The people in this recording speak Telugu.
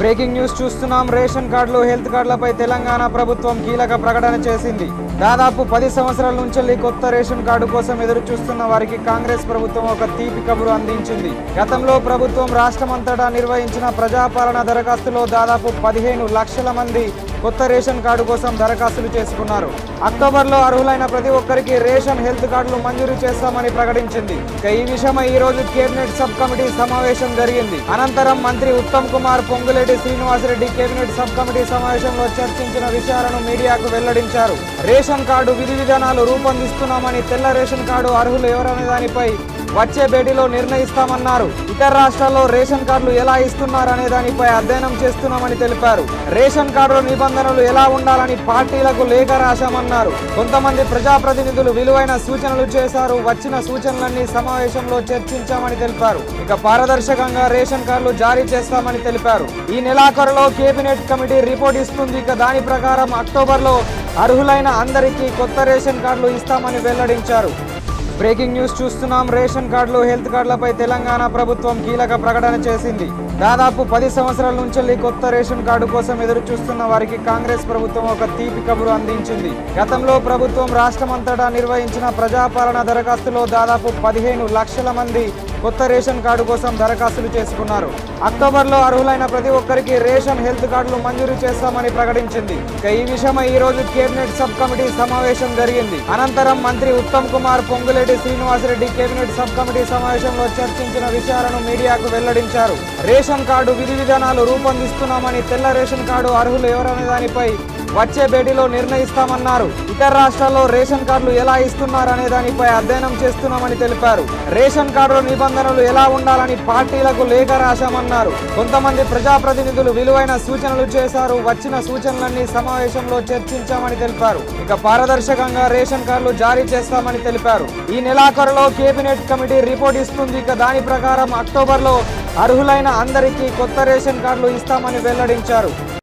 బ్రేకింగ్ న్యూస్ చూస్తున్నాం. రేషన్ కార్డులు హెల్త్ కార్డులపై తెలంగాణ ప్రభుత్వం కీలక ప్రకటన చేసింది. దాదాపు పది సంవత్సరాల నుంచి కొత్త రేషన్ కార్డు కోసం ఎదురు చూస్తున్న వారికి కాంగ్రెస్ ప్రభుత్వం ఒక తీపి కబురు అందించింది. గతంలో ప్రభుత్వం రాష్ట్రమంతటా నిర్వహించిన ప్రజాపాలన దరఖాస్తులో దాదాపు పదిహేను లక్షల మంది కొత్త రేషన్ కార్డు కోసం దరఖాస్తులు చేసుకున్నారు. అక్టోబర్లో అర్హులైన ప్రతి ఒక్కరికి రేషన్ హెల్త్ కార్డులు మంజూరు చేస్తామని ప్రకటించింది. ఇక ఈ విషయమై ఈ రోజు కేబినెట్ సబ్ కమిటీ సమావేశం జరిగింది. అనంతరం మంత్రి Uttam Kumar Ponguleti Srinivasa Reddy cabinet sub committee సమావేశంలో చర్చించిన విషయాలను మీడియాకు వెల్లడించారు. రేషన్ కార్డు విధి విధానాలు రూపొందిస్తున్నామని తెల్ల రేషన్ కార్డు అర్హులు ఎవరనే దానిపై వచ్చే భేటీలో నిర్ణయిస్తామన్నారు. ఇతర రాష్ట్రాల్లో రేషన్ కార్డులు ఎలా ఇస్తున్నారనే దానిపై అధ్యయనం చేస్తున్నామని తెలిపారు. రేషన్ కార్డుల నిబంధనలు ఎలా ఉండాలని పార్టీలకు లేఖ రాశామన్నారు. కొంతమంది ప్రజాప్రతినిధులు విలువైన సూచనలు చేశారు. వచ్చిన సూచనలన్నీ సమావేశంలో చర్చించామని తెలిపారు. ఇక పారదర్శకంగా రేషన్ కార్డులు జారీ చేస్తామని తెలిపారు. ఈ నెలాఖరులో కేబినెట్ కమిటీ రిపోర్ట్ ఇస్తుంది. ఇక దాని ప్రకారం అక్టోబర్లో అర్హులైన అందరికీ కొత్త రేషన్ కార్డులు ఇస్తామని వెల్లడించారు. బ్రేకింగ్ న్యూస్ చూస్తున్నాం. రేషన్ కార్డులు హెల్త్ కార్డులపై తెలంగాణ ప్రభుత్వం కీలక ప్రకటన చేసింది. దాదాపు పది సంవత్సరాల నుంచి కొత్త రేషన్ కార్డు కోసం ఎదురు చూస్తున్న వారికి కాంగ్రెస్ ప్రభుత్వం ఒక తీపి కబురు అందించింది. గతంలో ప్రభుత్వం రాష్ట్రమంతటా నిర్వహించిన ప్రజాపాలన దరఖాస్తులో దాదాపు పదిహేను లక్షల మంది కొత్త రేషన్ కార్డు కోసం దరఖాస్తులు చేసుకున్నారు. అక్టోబర్లో అర్హులైన ప్రతి ఒక్కరికి రేషన్ హెల్త్ కార్డులు మంజూరు చేస్తామని ప్రకటించింది. ఇక ఈ విషయమై ఈ రోజు కేబినెట్ సబ్ కమిటీ సమావేశం జరిగింది. అనంతరం మంత్రి Uttam Kumar Ponguleti Srinivasa Reddy cabinet sub committee సమావేశంలో చర్చించిన విషయాలను మీడియాకు వెల్లడించారు. రేషన్ కార్డు విధి విధానాలు రూపొందిస్తున్నామని తెల్ల రేషన్ కార్డు అర్హులు ఎవరనే దానిపై వచ్చే భేటీలో నిర్ణయిస్తామన్నారు. ఇతర రాష్ట్రాల్లో రేషన్ కార్డులు ఎలా ఇస్తున్నారనే దానిపై అధ్యయనం చేస్తున్నామని తెలిపారు. రేషన్ కార్డుల నిబంధనలు ఎలా ఉండాలని పార్టీలకు లేఖ రాశామన్నారు. కొంతమంది ప్రజాప్రతినిధులు విలువైన సూచనలు చేశారు. వచ్చిన సూచనలన్నీ సమావేశంలో చర్చించామని తెలిపారు. ఇక పారదర్శకంగా రేషన్ కార్డులు జారీ చేస్తామని తెలిపారు. ఈ నెలాఖరులో కేబినెట్ కమిటీ రిపోర్ట్ ఇస్తుంది. ఇక దాని ప్రకారం అక్టోబర్లో అర్హులైన అందరికీ కొత్త రేషన్ కార్డులు ఇస్తామని వెల్లడించారు.